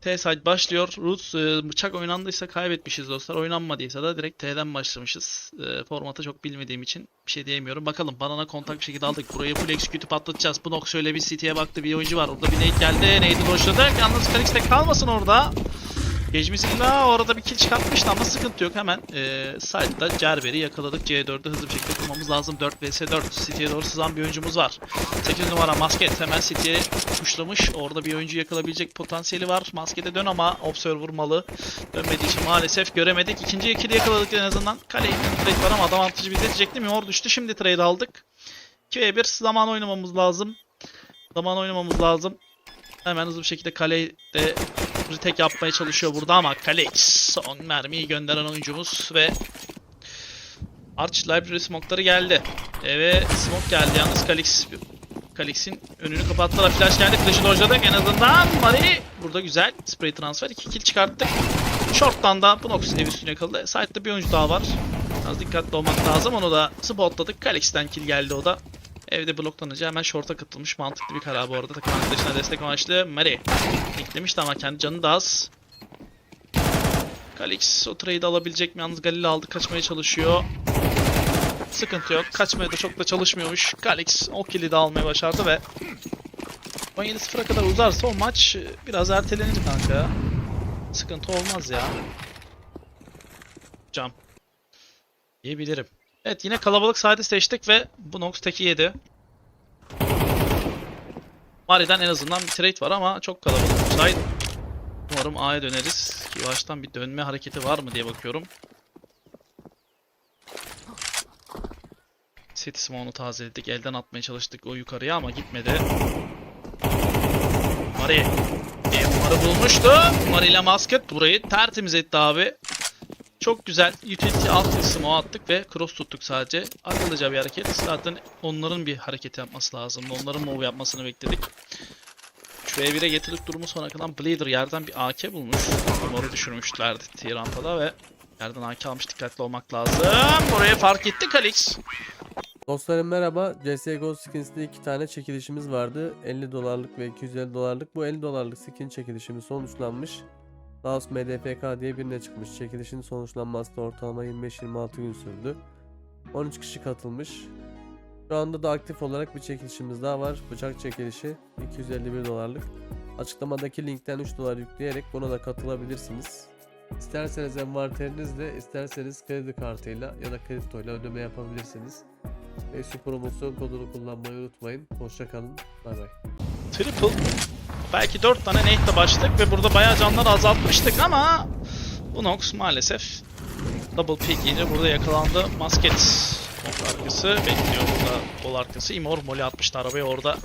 T-side başlıyor. Roots e, bıçak oynandıysa kaybetmişiz dostlar. Oynanmadıysa da direkt T'den başlamışız. E, formatı çok bilmediğim için bir şey diyemiyorum. Bakalım banana kontak bir şekilde aldık. Burayı full execute patlatacağız. Bu Nox şöyle bir CT'ye baktı. Bir oyuncu var. Orada bir nade geldi. Nade'i doşladık. Yalnız Kalix kalmasın orada. Geçmişilla orada bir kill çıkartmıştı ama sıkıntı yok. Hemen e, side'da Cerber'i yakaladık. C4'ü hızlı bir şekilde kurmamız lazım. 4 vs 4. City'ye doğru sızan bir oyuncumuz var. 8 numara Masket hemen City'ye kuşlamış. Orada bir oyuncu yakalayabilecek potansiyeli var. Maskete dön ama Observer malı. Dönmediği için maalesef göremedik. İkinci ikili yakaladık en azından. Kaleyi trade var ama adam avantajı bizde diyecektim. Yor düştü. Şimdi trade aldık. 2v1 zaman oynamamız lazım. Zaman oynamamız lazım. Hemen hızlı bir şekilde kaleyi de retake yapmaya çalışıyor burada ama Kalix son mermiyi gönderen oyuncumuz ve Arch Library smoke'ları geldi. Eve smoke geldi yalnız Kalix Kalix'in önünü kapattılar. Flash geldi. Flash'ı dojladık. En azından Mari burada güzel spray transfer. 2 kill çıkarttık. Short'tan da Bunox ev üstüne kaldı. Side'da bir oyuncu daha var. Az dikkatli olmak lazım. Onu da spotladık. Kalix'ten kill geldi o da. Evde bloklanınca hemen short'a katılmış. Mantıklı bir karar bu arada. Takım arkadaşına destek amaçlı. Mari eklemişti ama kendi canı da az. Kalix o trade'i alabilecek mi? Yalnız Galil aldı. Kaçmaya çalışıyor. Sıkıntı yok. Kaçmaya da çok da çalışmıyormuş. Kalix o kill'i de almaya başardı ve 17-0'a kadar uzarsa o maç biraz ertelenir kanka. Sıkıntı olmaz ya. Cam. Diyebilirim. Evet yine kalabalık side seçtik ve bu Nox teki yedi. Mari'den en azından bir trade var ama çok kalabalık side. Umarım A'ya döneriz. Yavaştan bir dönme hareketi var mı diye bakıyorum. City Smoke'unu tazeledik. Elden atmaya çalıştık o yukarıya ama gitmedi. Mari. Mari bulmuştu. Mari ile Masket burayı tertemiz etti abi. Çok güzel utility alt smoke attık ve cross tuttuk sadece. Akıllıca bir hareket. Zaten onların bir hareket yapması lazım. Onların move yapmasını bekledik. Şu E1'e getirdik durumu sonra kalan Blader yerden bir AK bulmuş. Moru düşürmüşlerdi tier rampada ve yerden AK almış dikkatli olmak lazım. Buraya fark etti Kalix. Dostlarım merhaba. CSGO skins'te iki tane çekilişimiz vardı. 50 dolarlık ve 250 dolarlık. Bu 50 dolarlık skin çekilişimiz sonuçlanmış. Laos MDFK diye birine çıkmış. Çekilişin sonuçlanması da ortalama 25-26 gün sürdü. 13 kişi katılmış. Şu anda da aktif olarak bir çekilişimiz daha var. Bıçak çekilişi 251 dolarlık. Açıklamadaki linkten 3 dolar yükleyerek buna da katılabilirsiniz. İsterseniz envanterinizle, isterseniz kredi kartıyla ya da kriptoyla ödeme yapabilirsiniz. Ve şu promosyon kodunu kullanmayı unutmayın. Hoşçakalın. Bay bay. Triple. Belki 4 tane nate'le başladık ve burada bayağı canları azaltmıştık ama bu Nox maalesef double pick yiyince burada yakalandı. Masket Bol arkası bekliyor burada bol arkası. Imor moli atmıştı arabaya orada.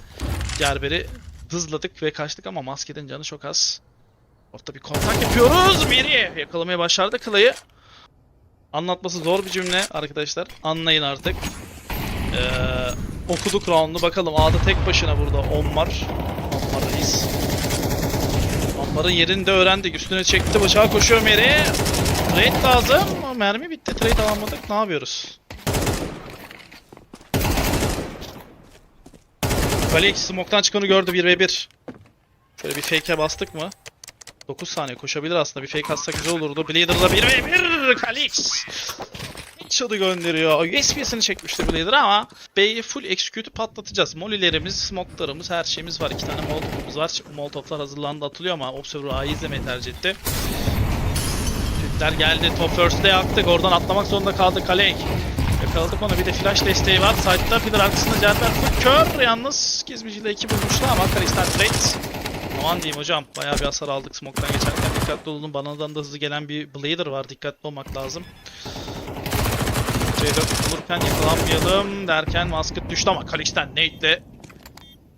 Gerber'i hızladık ve kaçtık ama Masket'in canı çok az. Orta bir kontak yapıyoruz. Biri yakalamaya başardı Kılay'ı. Anlatması zor bir cümle arkadaşlar. Anlayın artık. Ee, okuduk round'u. Bakalım A'da tek başına burada Ommar. Ommar reis. Ommar'ın yerini de öğrendik. Üstüne çekti bıçağı koşuyor Meri. Trade lazım. Mermi bitti. Trade alamadık. Ne yapıyoruz? Kalex smoke'tan çıkanı gördü 1v1. Şöyle bir fake'e bastık mı? 9 saniye koşabilir aslında. Bir fake atsak güzel olurdu. Blader'da 1v1 Kalix. Headshot'ı gönderiyor. USB'sini çekmişti Blader ama B'yi full execute patlatacağız. Molilerimiz, smoke'larımız, her şeyimiz var. İki tane molotofumuz var. Molotoflar hazırlandı atılıyor ama Observer A'yı izlemeyi tercih etti. Türkler geldi. Top first'te yaktık. Oradan atlamak zorunda kaldı Kalek. Yakaladık onu. Bir de flash desteği var. Side'da Pillar arkasında Cerber kör. Yalnız Gizmici'yle iki bulmuştu ama Kalistar trade. Aman diyeyim hocam. Bayağı bir hasar aldık smoke'tan geçerken. Dikkatli olun. Bana'dan da hızlı gelen bir Blader var. Dikkatli olmak lazım. C4 bulurken yakalanmayalım derken Masket düştü ama Kalix'ten Nate'le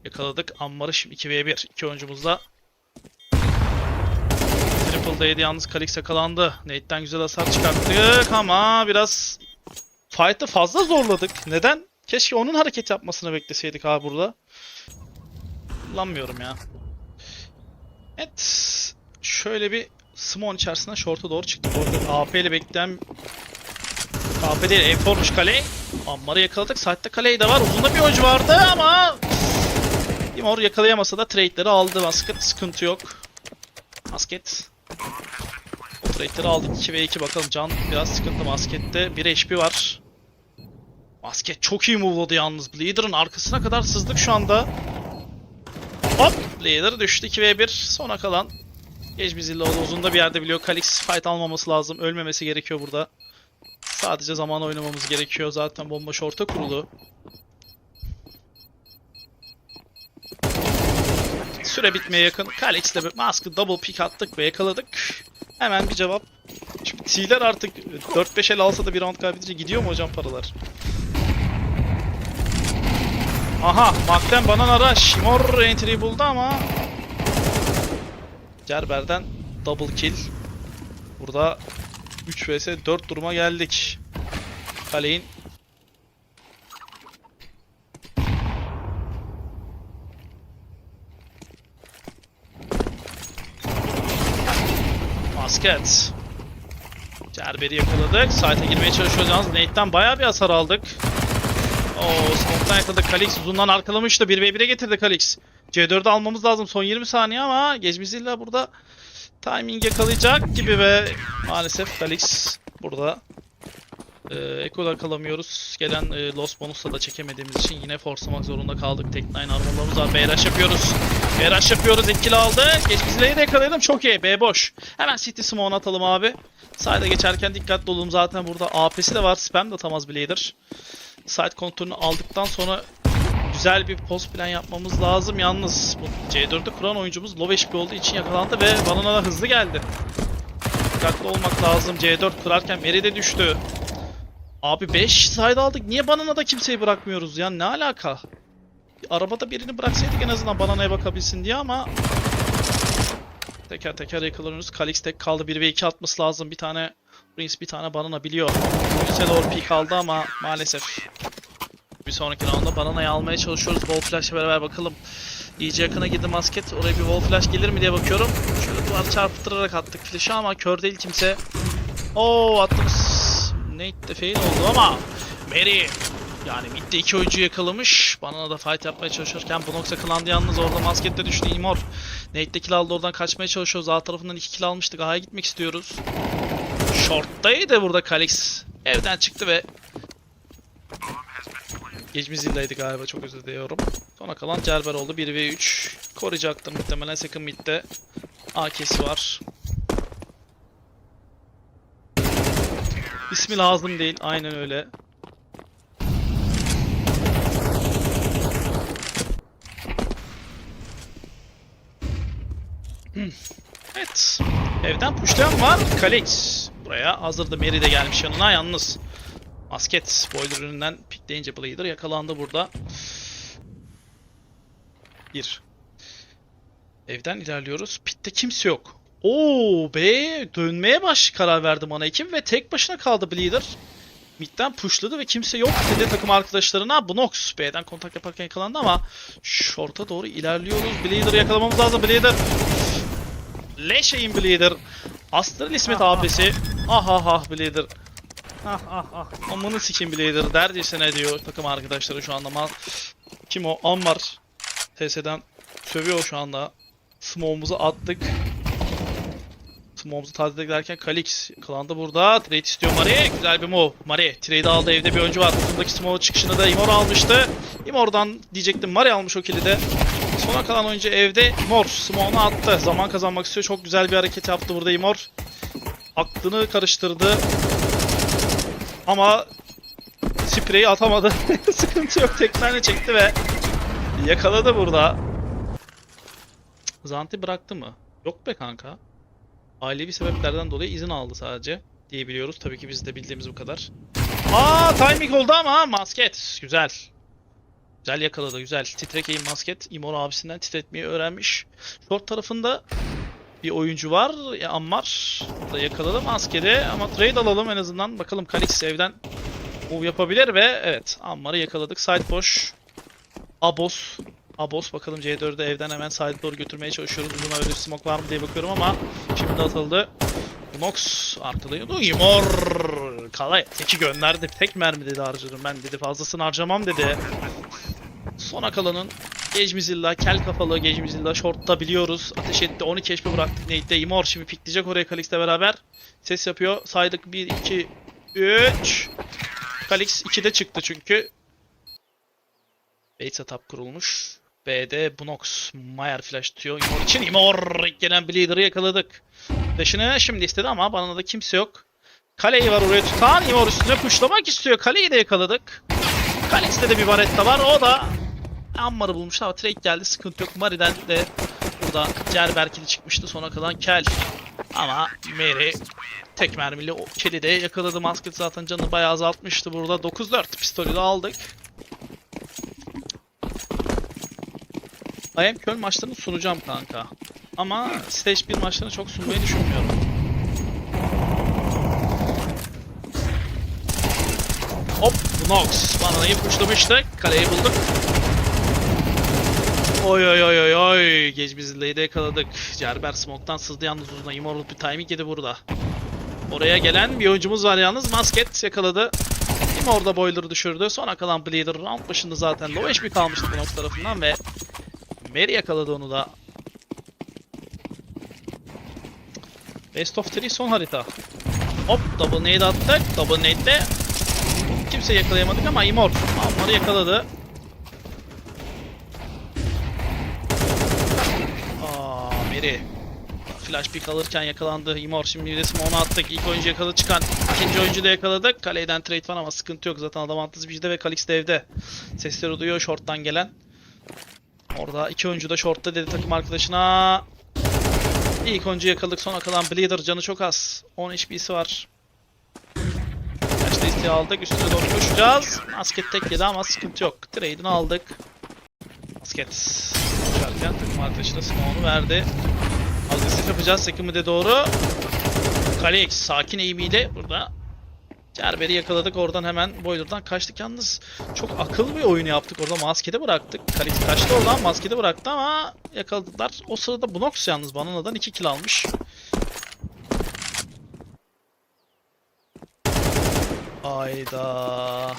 yakaladık. Ammar'ı şimdi 2v1. İki oyuncumuzla Triple D'ydi yalnız Kalix yakalandı. Nate'den güzel hasar çıkarttık ama biraz fight'ı fazla zorladık. Neden? Keşke onun hareket yapmasını bekleseydik abi burada. Kullanmıyorum ya. Evet. Şöyle bir Smon içerisine short'a doğru çıktık. Orada AP ile bekleyen AP değil, M4'muş kale. Ammar'ı yakaladık. Saatte kaleyi de var. Uzunda bir oyuncu vardı ama Imor yakalayamasa da trade'leri aldı. Basket sıkıntı yok. Basket. O trade'leri aldık 2 ve 2 bakalım. Can biraz sıkıntı maskette. 1 HP var. Basket çok iyi move'ladı yalnız. Bleeder'ın arkasına kadar sızdık şu anda. Hop! Bleeder düştü 2 v 1. Sona kalan. Geç bizimle oldu. Uzunda bir yerde biliyor. Kalix fight almaması lazım. Ölmemesi gerekiyor burada. Sadece zaman oynamamız gerekiyor. Zaten bomba short'a kurulu. Süre bitmeye yakın. Kalix'le bir mask'ı double pick attık ve yakaladık. Hemen bir cevap. Çünkü T'ler artık 4-5 el alsa da bir round kaybedince gidiyor mu hocam paralar? Aha, Mac'ten Banana Rush. Mor entry buldu ama Cerber'den double kill. Burada 3 vs 4 duruma geldik. Kaleyin Basket. Cerber'i yakaladık. Site'e girmeye çalışıyoruz yalnız. Nate'den bayağı bir hasar aldık. Oo, smoke'tan yakaladık. Kalix uzundan arkalamıştı. 1v1'e getirdi Kalix. C4'ü almamız lazım. Son 20 saniye ama Gezmizilla burada timing yakalayacak gibi ve maalesef Kalix burada e, Eko'da kalamıyoruz. Gelen e, Lost Bonus'la da çekemediğimiz için yine forslamak zorunda kaldık. Tek 9 armorlarımız var. BRH yapıyoruz. BRH yapıyoruz. Etkili aldı. Gezmizilla'yı da yakaladım. Çok iyi. B boş. Hemen City Smoke'unu atalım abi. Side'a geçerken dikkatli olalım. Zaten burada AP'si de var. Spam de atamaz Blader. Side kontrolünü aldıktan sonra güzel bir post plan yapmamız lazım. Yalnız bu C4'ü kuran oyuncumuz low HP olduğu için yakalandı ve Banana da hızlı geldi. Dikkatli olmak lazım. C4 kurarken Meri de düştü. Abi 5 side aldık. Niye Banana'da kimseyi bırakmıyoruz ya? Ne alaka? Arabada birini bıraksaydık en azından Banana'ya bakabilsin diye ama Teker teker yakalanıyoruz. Kalix tek kaldı. 1 ve 2 atması lazım. Bir tane Prince bir tane Banana biliyor. Polise doğru peek aldı ama maalesef. Bir sonraki roundda Banana'yı almaya çalışıyoruz. Wall Flash'la beraber bakalım. İyice yakına girdi masket. Oraya bir Wall Flash gelir mi diye bakıyorum. Şöyle duvar çarptırarak attık flash'ı ama kör değil kimse. Oo attığımız Nate de fail oldu ama Mary yani midde iki oyuncu yakalamış. Banana da fight yapmaya çalışırken bu nokta klandı yalnız orada maskette düştü Imor. Nate de kill aldı oradan kaçmaya çalışıyoruz. Alt tarafından iki kill almıştık. A'ya gitmek istiyoruz. Short'taydı burada Kalix. Evden çıktı ve Geçmizildeydi galiba çok özür diliyorum. Sonra kalan Cerber oldu 1v3. Koruyacaktır muhtemelen second mid'de. AK'si var. İsmi lazım değil. Aynen öyle. Evet. Evden pushlayan var. Kalix. Buraya hazırdı. Mary de gelmiş yanına yalnız. Basket boiler ürününden pikleyince Blader yakalandı burada. Bir. Evden ilerliyoruz. Pitte kimse yok. Oo B dönmeye baş karar verdi bana ekip ve tek başına kaldı Bleeder. Mid'den pushladı ve kimse yok dedi takım arkadaşlarına. Bunox B'den kontak yaparken yakalandı ama short'a doğru ilerliyoruz. Bleeder'ı yakalamamız lazım. Bleeder Leşeyin Bleeder. Astral İsmet AP'si. Ah ah ah Bleeder. Ah ah ah. Amını sikim Blader. Derdiyse ne diyor takım arkadaşları şu anda. Ma Kim o? Ammar. TS'den sövüyor şu anda. Smoke'umuzu attık. Smoke'umuzu taze ederken Kalix klandı burada. Trade istiyor Mari. Güzel bir move. Mari trade aldı. Evde bir oyuncu var. Buradaki Smoke çıkışını da Imor almıştı. Imor'dan diyecektim. Mari almış o kill'i de. Sona kalan oyuncu evde. Imor Smoke'unu attı. Zaman kazanmak istiyor. Çok güzel bir hareket yaptı burada Imor. Aklını karıştırdı. Ama spreyi atamadı. Sıkıntı yok. Tekmeyle çekti ve yakaladı burada. Zanti bıraktı mı? Yok be kanka. Ailevi sebeplerden dolayı izin aldı sadece diyebiliyoruz. Tabii ki biz de bildiğimiz bu kadar. Aa timing oldu ama masket. Güzel. Güzel yakaladı güzel. Titrek masket. Imor abisinden titretmeyi öğrenmiş. Short tarafında bir oyuncu var. Ya Ammar da yakaladı maskede ama trade alalım en azından. Bakalım Kalix evden move yapabilir ve evet Ammar'ı yakaladık. Side boş. Abos. Abos bakalım C4'ü evden hemen side doğru götürmeye çalışıyoruz. Uzun öyle bir smoke var mı diye bakıyorum ama şimdi atıldı. Nox arkalıyordu. Imor Kalay teki gönderdi. Tek mermi dedi harcadım ben dedi. Fazlasını harcamam dedi. Sona kalanın Gecmizilla, kel kafalı Gecmizilla short'ta biliyoruz. Ateş etti. 12 HP bıraktık Nate'de. Imor şimdi pikleyecek oraya Kalix'le beraber. Ses yapıyor. Saydık 1, 2, 3. Kalix 2'de çıktı çünkü. Bait setup kurulmuş. B'de Bunox, Mayer flash tutuyor. Imor için Imor gelen Bleeder'ı yakaladık. Flash'ını şimdi istedi ama bana da kimse yok. Kaleyi var oraya tutan. Imor üstüne pushlamak istiyor. Kaleyi de yakaladık. Kalix'te de bir baretta var. O da Ammar'ı bulmuştu ama trade geldi. Sıkıntı yok. Mari'den de burada Cerberkili çıkmıştı. Sona kalan Kel. Ama Mary tek mermiyle o Kel'i de yakaladı. Musket zaten canını bayağı azaltmıştı burada. 9-4 pistolü de aldık. I am Köln maçlarını sunacağım kanka. Ama Stage 1 maçlarını çok sunmayı düşünmüyorum. Hop Nox. Bananayı puşlamıştık. Kaleyi bulduk. Oy oy oy oy oy. Geç bizliği de yakaladık. Cerber Smoke'tan sızdı yalnız uzuna. Immortal bir timing yedi burada. Oraya gelen bir oyuncumuz var yalnız. Masket yakaladı. Immortal da boiler'ı düşürdü. Sonra kalan Bleeder round başında zaten low HP kalmıştı Nox tarafından ve Mary yakaladı onu da. Best of 3 son harita. Hop double nade attık. Double nade'de kimse yakalayamadık ama Imor onları yakaladı. Aa Mary. Flash pick alırken yakalandı. Imor şimdi bir de smoke'unu attık. İlk oyuncu yakaladı çıkan. ikinci oyuncu da yakaladık. Kaleyden trade var ama sıkıntı yok. Zaten adam antız bizde ve Kalix de evde. Sesleri duyuyor short'tan gelen. Orada iki oyuncu da short'ta dedi takım arkadaşına. İlk oyuncu yakaladık. Sonra kalan Bleeder canı çok az. 10 HP'si var. Kaç desteği aldık. Üstüne doğru koşacağız. Masket tek yedi ama sıkıntı yok. Trade'ini aldık. Masket koşarken takım arkadaşına smoke'unu verdi. Agresif yapacağız. Sekimide doğru. Kalix sakin eğimiyle burada Cerber'i yakaladık. Oradan hemen Boiler'dan kaçtık. Yalnız çok akıllı bir oyunu yaptık. Orada maskede bıraktık. Kalix kaçtı oradan maskede bıraktı ama yakaladılar. O sırada Bunox yalnız Banana'dan 2 kill almış. Ayda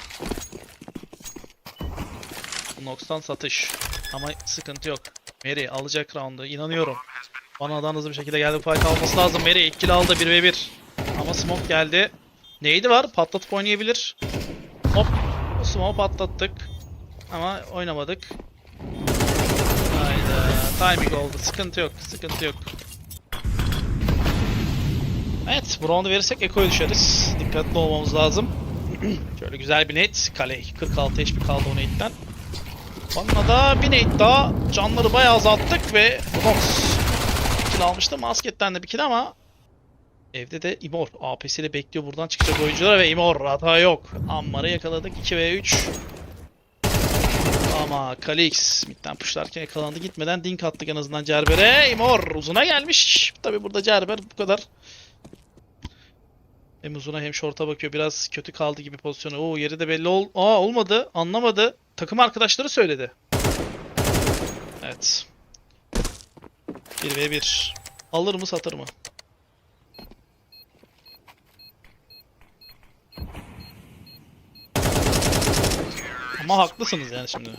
Bunox'tan satış. Ama sıkıntı yok Mary alacak round'u inanıyorum Banana'dan hızlı bir şekilde geldi fight alması lazım Mary 2 kill aldı 1v1 ama smoke geldi Neydi var? Patlatıp oynayabilir. Hop. Smoke patlattık. Ama oynamadık. Hayda. Timing oldu. Sıkıntı yok. Sıkıntı yok. Evet. Bu round'u verirsek Eko'ya düşeriz. Dikkatli olmamız lazım. Şöyle güzel bir net. Kale. 46 HP kaldı o nate'den. Sonra da bir nate daha. Canları bayağı azalttık ve Box kill almıştı. Masketten de bir kill ama Evde de Imor APS ile bekliyor buradan çıkacak oyuncular ve Imor hata yok. Ammar'ı yakaladık 2 ve 3. Ama Kalix midden pushlarken yakalandı gitmeden dink attık en azından Cerber'e. Imor uzuna gelmiş. Tabi burada Cerber bu kadar. Hem uzuna hem short'a bakıyor. Biraz kötü kaldı gibi pozisyonu. Oo yeri de belli ol. Aa olmadı. Anlamadı. Takım arkadaşları söyledi. Evet. 1 ve 1. Alır mı satır mı? Ama haklısınız yani şimdi.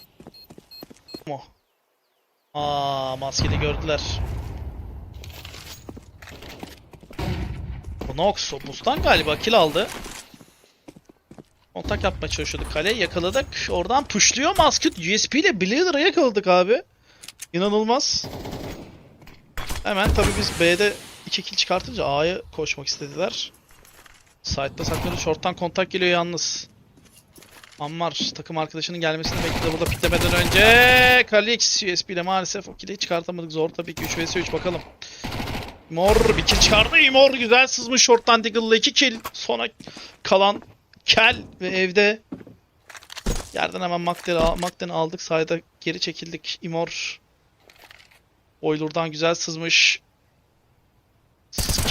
Aa maskeli gördüler. Nox o boost'tan galiba kill aldı. Kontak yapmaya çalışıyorduk kaleyi yakaladık. Oradan pushluyor Masket USP ile Bleeder'ı yakaladık abi. İnanılmaz. Hemen tabii biz B'de 2 kill çıkartınca A'ya koşmak istediler. Side'da saklanıyor. Short'tan kontak geliyor yalnız. Ammar takım arkadaşının gelmesini bekledi burada piklemeden önce. Kalix USB ile maalesef o kill'i çıkartamadık. Zor tabii ki 3 vs 3 bakalım. Mor bir kill çıkardı. Mor güzel sızmış short'tan Diggle'la 2 kill. Sonra kalan Kel ve evde. Yerden hemen Magden'i aldık. Sayda geri çekildik. Imor Oiler'dan güzel sızmış.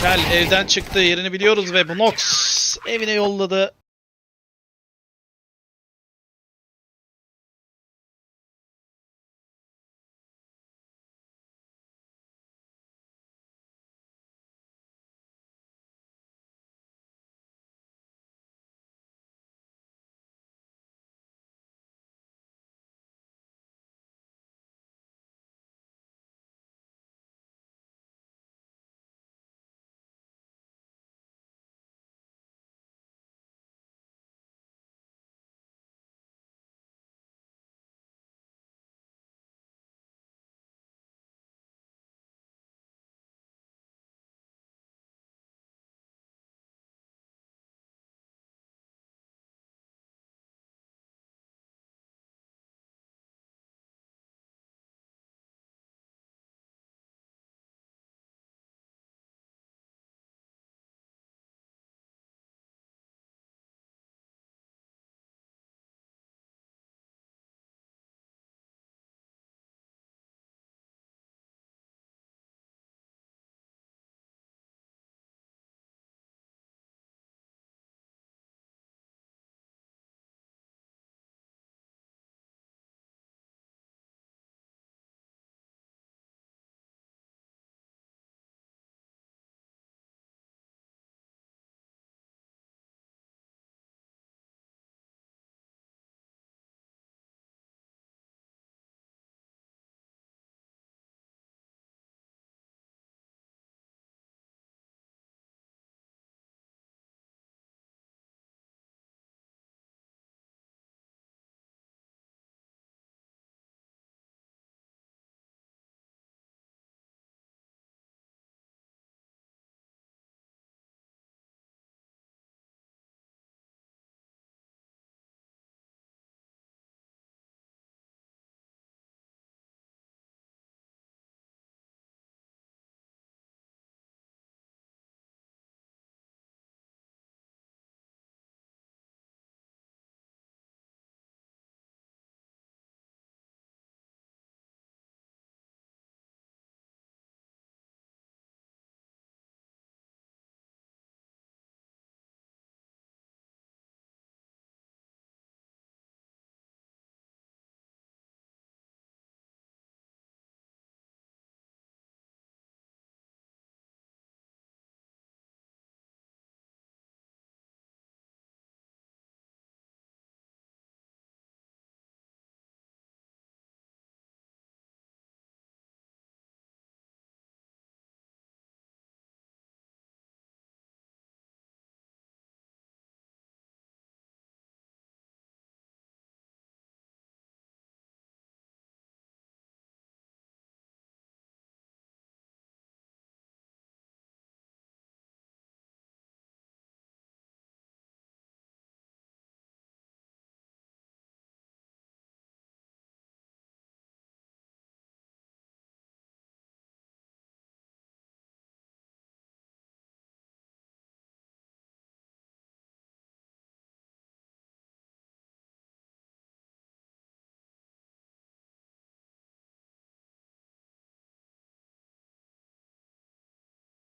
Kel evden çıktı. Yerini biliyoruz ve bu Nox evine yolladı.